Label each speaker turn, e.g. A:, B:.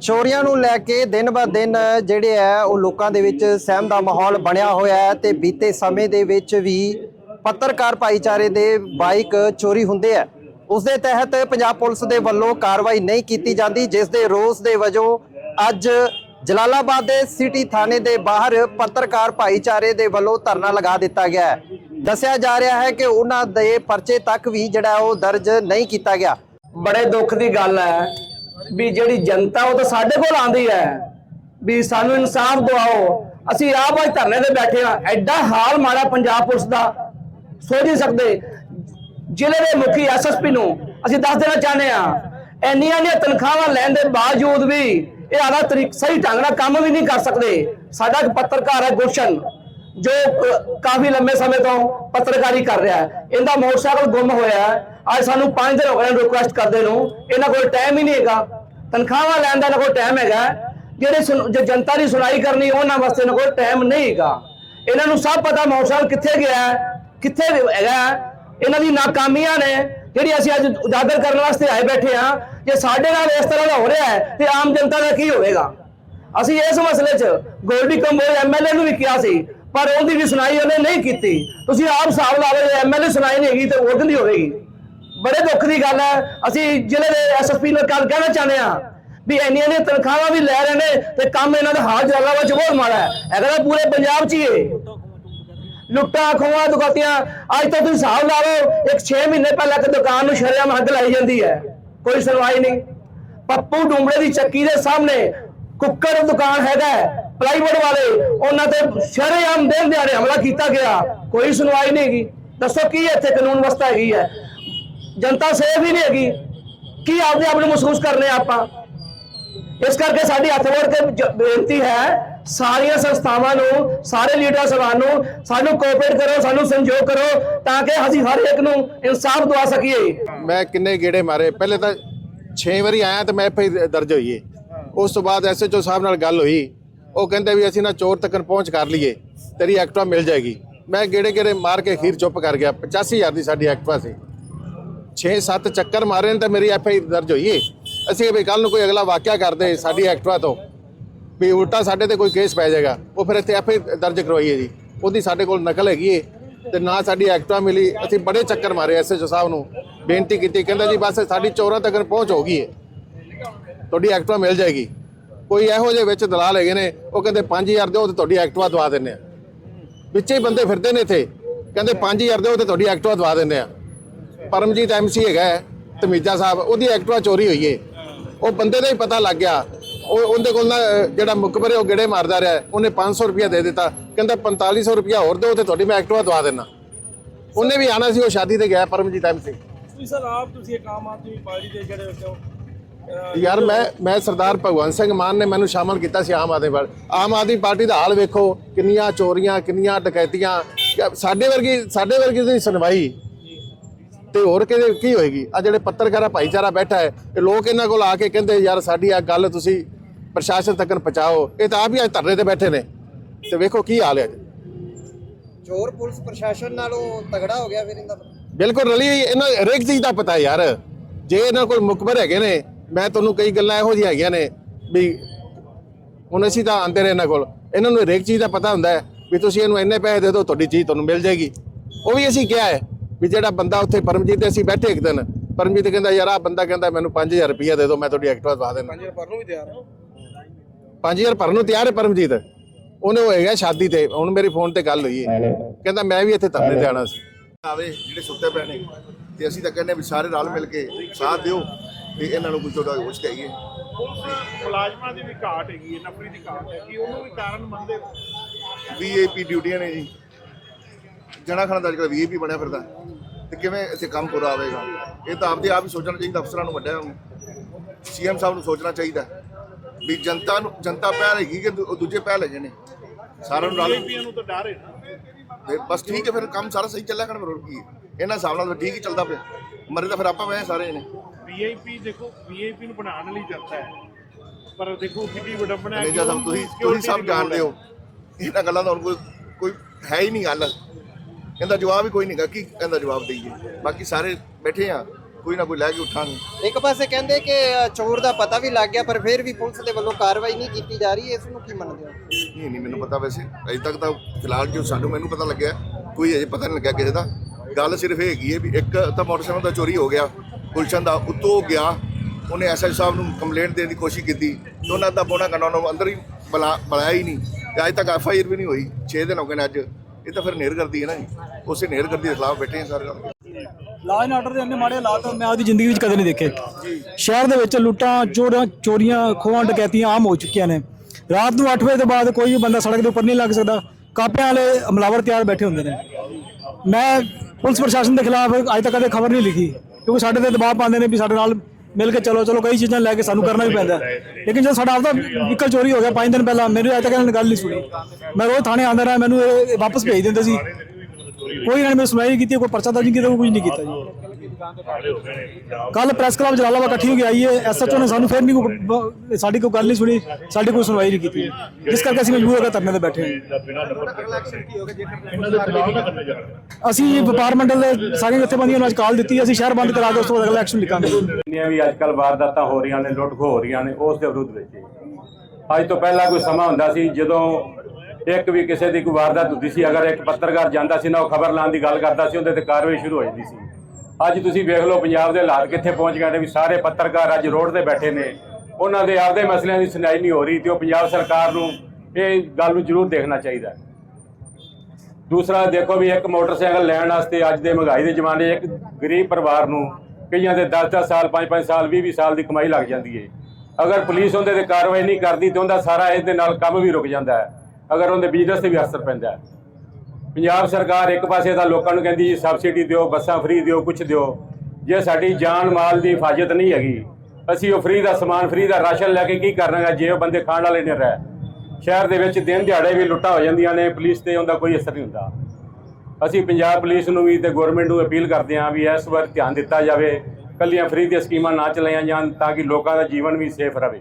A: ਚੋਰੀਆਂ ਨੂੰ ਲੈ ਕੇ ਦਿਨ ਬਾ ਦਿਨ ਜਿਹੜੇ ਹੈ ਉਹ ਲੋਕਾਂ ਦੇ ਵਿੱਚ ਸਹਿਮ ਦਾ ਮਾਹੌਲ ਬਣਿਆ ਹੋਇਆ ਹੈ ਤੇ ਬੀਤੇ ਸਮੇਂ ਦੇ ਵਿੱਚ ਵੀ ਪੱਤਰਕਾਰ ਭਾਈਚਾਰੇ ਦੇ ਬਾਈਕ ਚੋਰੀ ਹੁੰਦੇ ਆ। ਉਸ ਦੇ ਤਹਿਤ ਪੰਜਾਬ ਪੁਲਿਸ ਦੇ ਵੱਲੋਂ ਕਾਰਵਾਈ ਨਹੀਂ ਕੀਤੀ ਜਾਂਦੀ, ਜਿਸ ਦੇ ਰੋਸ ਦੇ ਵਜੋਂ ਅੱਜ ਜਲਾਲਾਬਾਦ ਦੇ ਸਿਟੀ ਥਾਣੇ ਦੇ ਬਾਹਰ ਪੱਤਰਕਾਰ ਭਾਈਚਾਰੇ ਦੇ ਵੱਲੋਂ ਧਰਨਾ ਲਗਾ ਦਿੱਤਾ ਗਿਆ ਹੈ। ਦੱਸਿਆ ਜਾ ਰਿਹਾ ਹੈ ਕਿ ਉਹਨਾਂ ਦੇ ਪਰਚੇ ਤੱਕ ਵੀ ਜਿਹੜਾ ਉਹ ਦਰਜ ਨਹੀਂ ਕੀਤਾ ਗਿਆ।
B: ਬੜੇ ਦੁੱਖ ਦੀ ਗੱਲ ਹੈ ਵੀ ਜਿਹੜੀ ਜਨਤਾ ਉਹ ਤਾਂ ਸਾਡੇ ਕੋਲ ਆਂਦੀ ਹੈ। ਵੀ ਸਾਨੂੰ ਇਨਸਾਫ ਦਿਵਾਓ। ਅਸੀਂ ਆਪ ਅੱਜ ਧਰਨੇ ਤੇ ਬੈਠੇ ਆ ਐਡਾ ਹਾਲ ਮਾੜਾ ਪੰਜਾਬ ਪੁਲਿਸ ਦਾ। ਸੋਚ ਨਹੀਂ ਸਕਦੇ। ਜ਼ਿਲ੍ਹੇ ਦੇ ਮੁਖੀ ਐਸਐਸਪੀ ਨੂੰ ਅਸੀਂ ਦੱਸ ਦੇਣਾ ਚਾਹੁੰਦੇ ਆ ਇੰਨੀਆਂ ਨੇ ਤਨਖਾਹਾਂ ਲੈਣ ਦੇ ਬਾਵਜੂਦ ਵੀ ਇਹ ਆਲਾ ਤਰੀਕ ਸਹੀ ਢੰਗ ਨਾਲ ਕੰਮ ਵੀ ਨਹੀਂ ਕਰ ਸਕਦੇ। ਸਾਡਾ ਇੱਕ ਪੱਤਰਕਾਰ ਹੈ ਗੁਲਸ਼ਨ, ਜੋ ਕਾਫੀ ਲੰਮੇ ਸਮੇਂ ਤੋਂ ਪੱਤਰਕਾਰੀ ਕਰ ਰਿਹਾ ਹੈ। ਇਹਦਾ ਮੋਟਰਸਾਈਕਲ ਗੁੰਮ ਹੋਇਆ ਹੈ। ਅੱਜ ਸਾਨੂੰ 5 ਦਿਨ ਹੋ ਗਏ ਰਿਕੁਐਸਟ ਕਰਦੇ ਨੂੰ। ਇਹਨਾਂ ਕੋਲ ਟਾਈਮ ਹੀ ਨਹੀਂ ਹੈਗਾ। ਤਨਖਾਹਾਂ ਲੈਣ ਦਾ ਇਹਨਾਂ ਕੋਲ ਟਾਈਮ ਹੈਗਾ। ਜਿਹੜੇ ਸੁਣ- ਜਨਤਾ ਦੀ ਸੁਣਾਈ ਕਰਨੀ, ਉਹਨਾਂ ਵਾਸਤੇ ਇਹਨਾਂ ਕੋਲ ਟਾਈਮ ਨਹੀਂ ਹੈਗਾ। ਇਹਨਾਂ ਨੂੰ ਸਭ ਪਤਾ ਮੋਟਰਸਾਈਕਲ ਕਿੱਥੇ ਗਿਆ ਕਿੱਥੇ ਹੈਗਾ ਇਹਨਾਂ ਦੀ ਨਾਕਾਮੀਆਂ ਨੇ, ਜਿਹੜੀ ਅਸੀਂ ਅੱਜ ਉਜਾਗਰ ਕਰਨ ਵਾਸਤੇ ਆਏ ਬੈਠੇ ਹਾਂ, ਜੇ ਸਾਡੇ ਨਾਲ ਇਸ ਤਰ੍ਹਾਂ ਦਾ ਹੋ ਰਿਹਾ ਹੈ, ਤੇ ਆਮ ਜਨਤਾ ਦਾ ਕੀ ਹੋਵੇਗਾ? ਅਸੀਂ ਇਸ ਮਸਲੇ 'ਚ ਗੋਲਡੀ ਕੰਬੋਜ ਐਮਐਲਏ ਨੂੰ ਵੀ ਕਿਹਾ ਸੀ, ਪਰ ਉਹਦੀ ਵੀ ਸੁਣਾਈ ਉਹਨੇ ਨਹੀਂ ਕੀਤੀ। ਤੁਸੀਂ ਆਪ ਹਿਸਾਬ ਲਾ ਲਓ ਐਮਐਲਏ ਸੁਣਾਈ ਨਹੀਂ ਹੈਗੀ, ਤੇ ਉਹਦੀ ਨਹੀਂ ਹੋਵੇਗੀ? ਬੜੇ ਦੁੱਖ ਦੀ ਗੱਲ ਹੈ। ਅਸੀਂ ਜ਼ਿਲ੍ਹੇ ਦੇ ਐਸਐਸਪੀ ਨੂੰ ਕੱਲ ਕਹਿਣਾ ਚਾਹੁੰਦੇ ਹਾਂ ਵੀ ਇੰਨੀਆਂ ਇੰਨੀਆਂ ਤਨਖਾਹਾਂ ਵੀ ਲੈ ਰਹੇ ਨੇ ਤੇ ਕੰਮ ਇਹਨਾਂ ਦਾ ਹਾਲ ਜਲਾਲਾਬਾਦ ਚ ਬਹੁਤ ਮਾੜਾ ਹੈ। ਹੈਗਾ ਪੂਰੇ ਪੰਜਾਬ 'ਚ ਹੀ ਹੈ। ਲੁੱਟਾਂ, ਖੋਹਾਂ ਦੁਕਾਤੀਆਂ ਅੱਜ ਤਾਂ ਤੁਸੀਂ ਹਿਸਾਬ ਲਾ ਲਓ, ਇੱਕ 6 ਮਹੀਨੇ ਪਹਿਲਾਂ ਇੱਕ ਦੁਕਾਨ ਨੂੰ ਸ਼ਰੇਆਮ ਹੱਦ ਲਾਈ ਜਾਂਦੀ ਹੈ। ਕੋਈ ਸੁਣਵਾਈ ਨਹੀਂ। ਪੱਪੂ ਡੂੰਬੜੇ ਦੀ ਚੱਕੀ ਦੇ ਸਾਹਮਣੇ ਕੁੱਕੜ ਦੁਕਾਨ ਹੈਗਾ ਪਲਾਈਵੁੱਡ ਵਾਲੇ, ਉਹਨਾਂ ਤੇ ਸ਼ਰੇਆਮ ਦਿਨ ਦਿਹਾੜੇ ਹਮਲਾ ਕੀਤਾ ਗਿਆ। ਕੋਈ ਸੁਣਵਾਈ ਨਹੀਂ ਹੈਗੀ। ਦੱਸੋ ਕੀ ਇੱਥੇ ਕਾਨੂੰਨ ਵਸਤਾ ਹੈਗੀ ਹੈ? ਜਨਤਾ ਸੇਫ ਹੀ ਨਹੀਂ ਹੈਗੀ। ਕੀ ਆਪਦੇ ਆਪ ਨੂੰ ਮਹਿਸੂਸ ਕਰਨੇ ਆਪਾਂ? ਇਸ ਕਰਕੇ ਸਾਡੀ ਹੱਥ ਜੋੜ ਕੇ ਬੇਨਤੀ ਹੈ, ਸਾਰੀਆਂ ਸੰਸਥਾਵਾਂ ਨੂੰ, ਸਾਰੇ ਲੀਡਰਾਂ ਸਭਾ ਨੂੰ, ਸਾਨੂੰ ਕੋਆਪਰੇਟ ਕਰੋ, ਸਾਨੂੰ ਸੰਯੋਗ ਕਰੋ, ਤਾਂ ਕਿ ਅਸੀਂ ਹਰ ਇੱਕ ਨੂੰ ਇਨਸਾਫ ਦਵਾ ਸਕੀਏ।
C: ਮੈਂ ਕਿੰਨੇ ਗੇੜੇ ਮਾਰੇ। ਪਹਿਲੇ ਤਾਂ 6 ਵਾਰੀ ਆਇਆ ਤੇ ਮੈਂ ਐਫਆਈ ਦਰਜ ਹੋਈਏ ਉਸ ਤੋਂ ਬਾਅਦ ਐਸਐਚਓ ਸਾਹਿਬ ਨਾਲ ਗੱਲ ਹੋਈ। ਉਹ ਕਹਿੰਦੇ ਵੀ ਅਸੀਂ ਨਾ ਚੋਰ ਤੱਕਨ ਪਹੁੰਚ ਕਰ ਲਈਏ। ਤੇਰੀ ਐਕਟਵਾ ਮਿਲ ਜਾਏਗੀ। ਮੈਂ ਗੇੜੇ ਗੇੜੇ ਮਾਰ ਕੇ ਖੀਰ ਚੁੱਪ ਕਰ ਗਿਆ। 85000 ਦੀ ਸਾਡੀ ਐਕਟਵਾ ਸੀ। 6-7 ਚੱਕਰ ਮਾਰੇ ਨੇ ਤਾਂ ਮੇਰੀ ਐਫਆਈ ਦਰਜ ਹੋਈ ਏ। ਅਸੀਂ ਵੀ ਕੱਲ ਨੂੰ ਕੋਈ ਅਗਲਾ ਵਾਕਿਆ ਕਰਦੇ ਸਾਡੀ ਐਕਟਵਾ ਤੋਂ ਵੀ ਉਲਟਾ ਸਾਡੇ ਤੇ ਕੋਈ ਕੇਸ ਪੈ ਜਾਏਗਾ, ਉਹ ਫਿਰ ਇੱਥੇ ਐਫਆਈ ਦਰਜ ਕਰਵਾਈਏ ਜੀ। ਉਹਦੀ ਸਾਡੇ ਕੋਲ ਨਕਲ ਹੈਗੀ ਏ ਤੇ ਨਾ ਸਾਡੀ ਐਕਟਵਾ ਮਿਲੀ। ਅਸੀਂ ਬੜੇ ਚੱਕਰ ਮਾਰੇ ਐਸਐਚਓ ਸਾਹਿਬ ਨੂੰ, ਬੇਨਤੀ ਕੀਤੀ, ਕਹਿੰਦਾ ਜੀ ਬਸ ਸਾਡੀ ਚੋਰਾਂ ਤੱਕ ਪਹੁੰਚ ਹੋ ਗਈ ਏ। ਤੁਹਾਡੀ ਐਕਟਵਾ ਮਿਲ ਜਾਏਗੀ। ਕੋਈ ਇਹੋ ਜਿਹੇ ਵਿੱਚ ਦਲਾਲ ਹੈਗੇ ਨੇ, ਉਹ ਕਹਿੰਦੇ 5000 ਦਿਓ ਤੇ ਤੁਹਾਡੀ ਐਕਟਵਾ ਦਵਾ ਦਿੰਨੇ ਆ। ਵਿੱਚੇ ਹੀ ਬੰਦੇ ਫਿਰਦੇ ਨੇ ਇੱਥੇ, ਕਹਿੰਦੇ 5000 ਦਿਓ ਤੇ ਤੁਹਾਡੀ ਐਕਟਵਾ ਦਵਾ ਦਿੰਨੇ ਆ। ਪਰਮਜੀਤ ਐਮਸੀ ਹੈਗਾ ਹੈ, ਤਮੀਜਾ ਸਾਹਿਬ ਉਹਦੀ ਐਕਟਵਾ ਚੋਰੀ ਹੋਈ ਏ। ਉਹ ਬੰਦੇ ਦਾ ਹੀ ਪਤਾ ਲੱਗ ਗਿਆ। ਉਹ ਉਹਦੇ ਕੋਲ ਨਾ ਅਹ, ਜਿਹੜਾ ਮੁਕਬਰ ਹੈ ਉਹ ਗੇੜੇ ਮਾਰਦਾ ਰਿਹਾ ਉਹਨੇ 500 ਰੁਪਇਆ ਦੇ ਦਿੱਤਾ। ਕਹਿੰਦਾ 4500 ਰੁਪਇਆ ਹੋਰ ਦਿਓ ਤੇ ਤੁਹਾਡੀ ਮੈਂ ਐਕਟਵਾ ਦਵਾ ਦੇਣਾ ਉਹਨੇ ਵੀ ਆਣਾ ਸੀ ਉਹ ਸ਼ਾਦੀ ਤੇ ਗਿਆ ਪਰਮਜੀਤ ਐਮਸੀ
D: ਤੁਸੀਂ ਸਰ ਆਪ ਤੁਸੀਂ ਇੱਕ ਆਮ ਆਦਮੀ ਪਾਰਟੀ ਦੇ ਜਿਹੜੇ ਅਹ,
C: ਯਾਰ ਮੈਂ ਮੈਂ ਸਰਦਾਰ ਭਗਵੰਤ ਸਿੰਘ ਮਾਨ ਨੇ ਮੈਨੂੰ ਸ਼ਾਮਲ ਕੀਤਾ ਸੀ ਆਮ ਆਦਮੀ ਪਾਰਟੀ। ਆਮ ਆਦਮੀ ਪਾਰਟੀ ਦਾ ਹਾਲ ਵੇਖੋ ਕਿੰਨੀਆਂ ਚੋਰੀਆਂ ਕਿੰਨੀਆਂ ਡਕੈਤੀਆਂ। ਕਿ ਸਾਡੇ ਵਰਗੀ ਸਾਡੇ ਵਰਗੀ ਦੀ ਸੁਣਵਾਈ ਤੇ ਹੋਰ ਕਿਹਦੇ ਕੀ ਹੋਏਗੀ? ਆ ਜਿਹੜੇ ਪੱਤਰਕਾਰਾ ਭਾਈਚਾਰਾ ਬੈਠਾ ਹੈ ਇਹ ਲੋਕ ਇਹਨਾਂ ਕੋਲ ਆ ਕੇ ਕਹਿੰਦੇ ਯਾਰ ਸਾਡੀ ਆ ਗੱਲ ਤੁਸੀਂ ਪ੍ਰਸ਼ਾਸਨ ਤੱਕ ਪਹੁੰਚਾਓ। ਇਹ ਤਾਂ ਆਪ ਹੀ ਅੱਜ ਧਰਨੇ ਤੇ ਬੈਠੇ ਨੇ। ਤੇ ਵੇਖੋ ਕੀ ਹਾਲ ਹੈ ਅੱਜ।
A: ਚੋਰ ਪੁਲਿਸ ਪ੍ਰਸ਼ਾਸਨ ਨਾਲੋਂ ਤਗੜਾ ਹੋ ਗਿਆ ਫਿਰ ਇਹਦਾ
C: ਬਿਲਕੁਲ ਰਲੀ ਇਹਨਾਂ ਹਰੇਕ ਚੀਜ਼ ਦਾ ਪਤਾ ਯਾਰ। ਜੇ ਇਹਨਾਂ ਕੋਲ ਮੁਕਬਰ ਹੈਗੇ ਨੇ ਮੈਂ ਤੁਹਾਨੂੰ ਕਈ ਗੱਲਾਂ ਇਹੋ ਜਿਹੀਆਂ ਹੈਗੀਆਂ ਨੇ ਵੀ ਹੁਣ ਅਸੀਂ ਤਾਂ ਆਂਦੇ ਰਹੇ ਇਹਨਾਂ ਕੋਲ। ਇਹਨਾਂ ਨੂੰ ਹਰੇਕ ਚੀਜ਼ ਦਾ ਪਤਾ ਹੁੰਦਾ ਹੈ ਵੀ ਤੁਸੀਂ ਇਹਨੂੰ ਇੰਨੇ ਪੈਸੇ ਦੇ ਦਿਓ ਤੁਹਾਡੀ ਚੀਜ਼ ਤੁਹਾਨੂੰ ਮਿਲ ਜਾਏਗੀ। ਉਹ ਵੀ ਅਸੀਂ ਕਿਹਾ ਹੈ। ਵੀ ਜਿਹੜਾ ਬੰਦਾ ਉੱਥੇ ਪਰਮਜੀਤ ਦੇ ਅਸੀਂ ਬੈਠੇ ਇੱਕ ਦਿਨ ਪਰਮਜੀਤ ਕਹਿੰਦਾ ਯਾਰ ਆ ਬੰਦਾ ਕਹਿੰਦਾ ਮੈਨੂੰ 5000 ਰੁਪਇਆ ਦੇ ਦਿਓ ਮੈਂ ਤੁਹਾਡੀ ਐਕਟਿਵਾ ਦਵਾ ਦੇਣਾ
D: 5000 ਪਰ ਨੂੰ ਵੀ ਤਿਆਰ ਹੋ
C: 5000 ਭਰਨ ਨੂੰ ਤਿਆਰ ਹੈ ਪਰਮਜੀਤ। ਉਹਨੇ ਹੋਏਗਾ ਸ਼ਾਦੀ ਤੇ ਹੁਣ ਮੇਰੀ ਫੋਨ ਤੇ ਗੱਲ ਹੋਈ ਹੈ। ਕਹਿੰਦਾ ਮੈਂ ਵੀ ਇੱਥੇ ਧਰਨੇ ਤੇ ਆਣਾ ਸੀ।
E: ਆਵੇ ਜਿਹੜੇ ਸੁੱਤੇ ਪਏ ਨੇ ਤੇ ਅਸੀਂ ਤਾਂ ਕਹਿੰਦੇ ਵੀ ਸਾਰੇ ਰਲ ਮਿਲ ਕੇ ਸਾਥ ਦਿਓ ਤੇ ਇਹਨਾਂ ਨੂੰ ਕੁਝ ਥੋੜਾ ਕੁਝ ਕਹੀਏ
D: ਮੁਲਾਜ਼ਮਾਂ ਦੀ ਵੀ ਘਾਟ ਹੈਗੀ ਹੈ ਨੌਕਰੀ ਦੀ ਘਾਟ ਹੈ ਕਿ ਉਹਨੂੰ ਵੀ ਕਾਰਨ ਮੰਨਦੇ?
E: ਵੀਆਈਪੀ ਡਿਊਟੀਆਂ ਨੇ ਜੀ। ਜਣਾ ਖਾਣਾ ਦਾ ਅੱਜਕੱਲ ਵੀਆਈਪੀ ਬਣਿਆ ਫਿਰਦਾ। ਤੇ ਕਿਵੇਂ ਇੱਥੇ ਕੰਮ ਪੂਰਾ ਆਵੇਗਾ? ਇਹ ਤਾਂ ਆਪਦੇ ਆਪ ਹੀ ਸੋਚਣਾ ਚਾਹੀਦਾ ਅਫਸਰਾਂ ਨੂੰ ਵੱਡਿਆਂ ਨੂੰ। ਸੀਐਮ ਸਾਹਿਬ ਨੂੰ ਸੋਚਣਾ ਚਾਹੀਦਾ ਵੀ ਜਨਤਾ ਨੂੰ ਜਨਤਾ ਪਹਿਲ ਹੈਗੀ ਕਿ ਦੂ- ਦੂਜੇ ਪਹਿਲ ਹੈਗੇ ਨੇ। ਸਾਰਿਆਂ ਨੂੰ ਰਲ
D: ਨੂੰ ਤਾਂ ਡਰ ਹੈ ਨਾ।
E: ਤੇ ਬਸ ਠੀਕ ਹੈ ਫਿਰ ਕੰਮ ਸਾਰਾ ਸਹੀ ਚੱਲਿਆ ਕਰਨ ਹੋਰ ਕੀ ਹੈ। ਇਹਨਾਂ ਹਿਸਾਬ ਨਾਲ ਤਾਂ ਠੀਕ ਹੀ ਚੱਲਦਾ ਪਿਆ। ਮਰੇ ਤਾਂ ਫਿਰ ਆਪਾਂ ਮੈਂ ਸਾਰੇ ਨੇ
D: ਵੀਆਈਪੀ ਦੇਖੋ ਵੀਆਈਪੀ ਨੂੰ ਬਣਾਉਣ ਲਈ ਜਾਂਦਾ ਹੈ। ਪਰ ਦੇਖੋ ਕਿੰਨੀ ਵਿਡੰਬਨਾ ਹੈ
E: ਮੈਨੇਜਰ ਸਾਹਿਬ ਤੁਸੀਂ ਤੁਸੀਂ ਸਭ ਜਾਣਦੇ ਹੋ। ਇਹਨਾਂ ਗੱਲਾਂ ਦਾ ਹੁਣ ਕੋਈ ਕੋਈ ਹੈ ਹੀ ਨਹੀਂ ਗੱਲ ਇਹਦਾ ਜਵਾਬ ਹੀ ਕੋਈ ਨਹੀਂਗਾ ਕੀ ਇਹਦਾ ਜਵਾਬ ਦੇਈਏ? ਬਾਕੀ ਸਾਰੇ ਬੈਠੇ ਆ ਕੋਈ ਨਾ ਕੋਈ ਲੈ ਕੇ ਉੱਠਾਂਗੇ।
A: ਇੱਕ ਪਾਸੇ ਕਹਿੰਦੇ ਕਿ ਚੋਰ ਦਾ ਪਤਾ ਵੀ ਲੱਗ ਗਿਆ ਪਰ ਫਿਰ ਵੀ ਪੁਲਿਸ ਦੇ ਵੱਲੋਂ ਕਾਰਵਾਈ ਨਹੀਂ ਕੀਤੀ ਜਾ ਰਹੀ ਇਸ ਨੂੰ ਕੀ ਮੰਨਦੇ ਹੋ?
E: ਇਹ ਨਹੀਂ ਮੈਨੂੰ ਪਤਾ ਵੈਸੇ ਅਜੇ ਤੱਕ ਤਾਂ ਫਿਲਹਾਲ ਜੋ ਸਾਨੂੰ ਮੈਨੂੰ ਪਤਾ ਲੱਗਿਆ ਕੋਈ ਅਜੇ ਪਤਾ ਨਹੀਂ ਲੱਗਿਆ ਕਿਸੇ ਦਾ। ਗੱਲ ਸਿਰਫ ਇਹ ਹੈਗੀ ਹੈ ਵੀ ਇੱਕ ਤਾਂ ਮੋਟਰਸਾਈਕਲ ਦਾ ਚੋਰੀ ਹੋ ਗਿਆ ਗੁਲਸ਼ਨ ਦਾ ਉੱਤੋਂ ਗਿਆ ਉਹਨੇ ਐਸਐਸ ਸਾਹਿਬ ਨੂੰ ਕੰਪਲੇਂਟ ਦੇਣ ਦੀ ਕੋਸ਼ਿਸ਼ ਕੀਤੀ ਤੇ ਉਹਨਾਂ ਦਾ ਬੋਨਾ ਕਰਨਾ ਉਹਨੂੰ ਅੰਦਰ ਹੀ ਬੁਲਾ ਬੁਲਾਇਆ ਹੀ ਨਹੀਂ ਤੇ ਅਜੇ ਤੱਕ ਐਫ ਆਈ ਆਰ ਵੀ ਨਹੀਂ ਹੋਈ 6 ਦਿਨ ਹੋ ਗਏ ਨੇ ਅੱਜ। ਇਹ ਤਾਂ ਫਿਰ ਨੇਰ ਹੈ ਨਾ ਜੀ। ਉਸੇ ਨੇਰ ਦੇ ਖਿਲਾਫ ਬੈਠੇ ਆ ਸਾਰੇ
F: ਲਾਅ ਐਂਡ ਆਰਡਰ ਦੇ ਇੰਨੇ ਮਾੜੇ ਹਾਲਾਤ ਮੈਂ ਆਪਦੀ ਜ਼ਿੰਦਗੀ ਵਿੱਚ ਕਦੇ ਨਹੀਂ ਦੇਖੇ। ਸ਼ਹਿਰ ਦੇ ਵਿੱਚ ਲੁੱਟਾਂ, ਚੋਰਾਂ, ਚੋਰੀਆਂ, ਖੋਹਾਂ, ਡਕੈਤੀਆਂ ਆਮ ਹੋ ਚੁੱਕੀਆਂ ਨੇ। ਰਾਤ ਨੂੰ 8 ਵਜੇ ਤੋਂ ਬਾਅਦ ਕੋਈ ਵੀ ਬੰਦਾ ਸੜਕ ਦੇ ਉੱਪਰ ਨਹੀਂ ਲੱਗ ਸਕਦਾ। ਕਾਪਿਆਂ ਵਾਲੇ ਹਮਲਾਵਰ ਤਿਆਰ ਬੈਠੇ ਹੁੰਦੇ ਨੇ। ਮੈਂ ਪੁਲਿਸ ਪ੍ਰਸ਼ਾਸਨ ਦੇ ਖਿਲਾਫ ਅੱਜ ਤੱਕ ਕਦੇ ਖਬਰ ਨਹੀਂ ਲਿਖੀ, ਕਿਉਂਕਿ ਸਾਡੇ ਤੇ ਦਬਾਅ ਪਾਉਂਦੇ ਨੇ ਵੀ ਸਾਡੇ ਨਾਲ ਮਿਲ ਕੇ ਚਲੋ ਚਲੋ ਕਈ ਚੀਜ਼ਾਂ ਲੈ ਕੇ ਸਾਨੂੰ ਕਰਨਾ ਵੀ ਪੈਂਦਾ ਹੈ। ਲੇਕਿਨ ਜਦੋਂ ਸਾਡਾ ਆਪਦਾ ਵਹੀਕਲ ਚੋਰੀ ਹੋ ਗਿਆ 5 ਦਿਨ ਪਹਿਲਾਂ, ਮੈਨੂੰ ਅੱਜ ਤੱਕ ਇਹਨਾਂ ਨੇ ਗੱਲ ਨਹੀਂ ਸੁਣੀ ਮੈਂ ਰੋਜ਼ ਥਾਣੇ ਆਉਂਦਾ ਰਿਹਾ, ਮੈਨੂੰ ਇਹ ਇਹ ਵਾਪਸ ਭੇਜ ਦਿੰਦੇ ਸੀ ਕੋਈ ਇਹਨਾਂ ਨੇ ਸੁਣਾਈ ਕੀਤੀ ਕੋਈ ਪਰਚਾ ਦਰਜ ਨਹੀਂ ਕੀਤਾ ਕੋਈ ਕੁਝ ਨਹੀਂ ਕੀਤਾ ਜੀ। ਕੱਲ ਪ੍ਰੈਸ ਕਲੱਬ ਜਲਾਲਾਬਾਦ ਇਕੱਠੀ ਹੋ ਕੇ ਆਈ ਹੈ ਐਸਐਚਓ ਨੇ ਸਾਨੂੰ ਫਿਰ ਨਹੀਂ ਕੋਈ ਬ- ਸਾਡੀ ਕੋਈ ਗੱਲ ਨਹੀਂ ਸੁਣੀ ਸਾਡੀ ਕੋਈ ਸੁਣਵਾਈ ਨਹੀਂ ਕੀਤੀ। ਜਿਸ ਕਰਕੇ ਅਸੀਂ ਮਜਬੂਰ ਹੋ ਕੇ ਧਰਨੇ ਤੇ ਬੈਠੇ ਹਾਂ। ਅਸੀਂ ਵਪਾਰ ਮੰਡਲ ਦੇ ਸਾਰੀਆਂ ਜਥੇਬੰਦੀਆਂ ਨੂੰ ਅੱਜ ਕਾਲ ਦਿੱਤੀ ਹੈ, ਅਸੀਂ ਸ਼ਹਿਰ ਬੰਦ ਕਰਾ ਕੇ ਉਸ ਤੋਂ ਬਾਅਦ ਅਗਲਾ ਐਕਸ਼ਨ ਲਿਖਾਂਗੇ।
G: ਜਿੰਨੀਆਂ ਵੀ ਅੱਜਕੱਲ ਵਾਰਦਾਤਾਂ ਹੋ ਰਹੀਆਂ ਨੇ ਲੁੱਟ ਖੋਹ ਹੋ ਰਹੀਆਂ ਨੇ ਉਸ ਦੇ ਵਿਰੁੱਧ ਵਿੱਚ ਹੀ। ਅੱਜ ਤੋਂ ਪਹਿਲਾਂ ਕੋਈ ਸਮਾਂ ਹੁੰਦਾ ਸੀ ਜਦੋਂ ਇੱਕ ਵੀ ਕਿਸੇ ਦੀ ਕੋਈ ਵਾਰਦਾਤ ਹੁੰਦੀ ਸੀ, ਅਗਰ ਇੱਕ ਪੱਤਰਕਾਰ ਜਾਂਦਾ ਸੀ ਨਾ, ਉਹ ਖਬਰ ਲਾਉਣ ਦੀ ਗੱਲ ਕਰਦਾ ਸੀ, ਉਹਦੇ ਤੇ ਕਾਰਵਾਈ ਸ਼ੁਰੂ ਹੋ ਜਾਂਦੀ ਸੀ। ਅੱਜ ਤੁਸੀਂ ਵੇਖ ਲਓ ਪੰਜਾਬ ਦੇ ਹਾਲਾਤ ਕਿੱਥੇ ਪਹੁੰਚ ਗਏ ਨੇ, ਵੀ ਸਾਰੇ ਪੱਤਰਕਾਰ ਅੱਜ ਰੋਡ ਤੇ ਬੈਠੇ ਨੇ। ਉਹਨਾਂ ਦੇ ਆਪਦੇ ਮਸਲਿਆਂ ਦੀ ਸੁਣਾਈ ਨਹੀਂ ਹੋ ਰਹੀ ਤੇ ਉਹ ਪੰਜਾਬ ਸਰਕਾਰ ਨੂੰ ਇਹ ਗੱਲ ਨੂੰ ਜ਼ਰੂਰ ਦੇਖਣਾ ਚਾਹੀਦਾ। ਦੂਸਰਾ, ਦੇਖੋ ਵੀ ਇੱਕ ਮੋਟਰਸਾਈਕਲ ਲੈਣ ਵਾਸਤੇ ਅੱਜ ਦੇ ਮਹਿੰਗਾਈ ਦੇ ਜ਼ਮਾਨੇ ਇੱਕ ਗਰੀਬ ਪਰਿਵਾਰ ਨੂੰ ਕਈਆਂ ਦੇ 10-10 ਸਾਲ 5-5 ਸਾਲ 20-20 ਸਾਲ ਦੀ ਕਮਾਈ ਲੱਗ ਜਾਂਦੀ ਹੈ ਅਗਰ ਪੁਲਿਸ ਉਹਦੇ ਤੇ ਕਾਰਵਾਈ ਨਹੀਂ ਕਰਦੀ ਤੇ ਉਹਦਾ ਸਾਰਾ ਇਸ ਦੇ ਨਾਲ ਕੰਮ ਵੀ ਰੁਕ ਜਾਂਦਾ ਹੈ। ਅਗਰ ਉਹਦੇ ਬਿਜ਼ਨਸ ਤੇ ਵੀ ਅਸਰ ਪੈਂਦਾ ਹੈ। ਪੰਜਾਬ ਸਰਕਾਰ ਇੱਕ ਪਾਸੇ ਤਾਂ ਲੋਕਾਂ ਨੂੰ ਕਹਿੰਦੀ ਜੀ ਸਬਸਿਡੀ ਦਿਓ, ਬੱਸਾਂ ਫ੍ਰੀ ਦਿਓ ਕੁਝ ਦਿਓ। ਜੇ ਸਾਡੀ ਜਾਨ ਮਾਲ ਦੀ ਹਿਫਾਜ਼ਤ ਨਹੀਂ ਹੈਗੀ, ਅਸੀਂ ਉਹ ਫ੍ਰੀ ਦਾ ਸਮਾਨ ਫ੍ਰੀ ਦਾ ਰਾਸ਼ਨ ਲੈ ਕੇ ਕੀ ਕਰਨਾਗਾ ਜੇ ਉਹ ਬੰਦੇ ਖਾਣ ਵਾਲੇ ਨੇ ਰਹਿ? ਸ਼ਹਿਰ ਦੇ ਵਿੱਚ ਦਿਨ ਦਿਹਾੜੇ ਵੀ ਲੁੱਟਾਂ ਹੋ ਜਾਂਦੀਆਂ ਨੇ ਪੁਲਿਸ ਤੇ ਉਹਦਾ ਕੋਈ ਅਸਰ ਨਹੀਂ ਹੁੰਦਾ। ਅਸੀਂ ਪੰਜਾਬ ਪੁਲਿਸ ਨੂੰ ਵੀ ਤੇ ਗਵਰਨਮੈਂਟ ਨੂੰ ਅਪੀਲ ਕਰਦੇ ਹਾਂ ਵੀ ਇਸ ਵਾਰ ਧਿਆਨ ਦਿੱਤਾ ਜਾਵੇ, ਕੱਲੀਆਂ ਫ੍ਰੀ ਦੀਆਂ ਸਕੀਮਾਂ ਨਾ ਚਲਾਈਆਂ ਜਾਣ ਤਾਂ ਕਿ ਲੋਕਾਂ ਦਾ ਜੀਵਨ ਵੀ ਸੇਫ ਰਹੇ।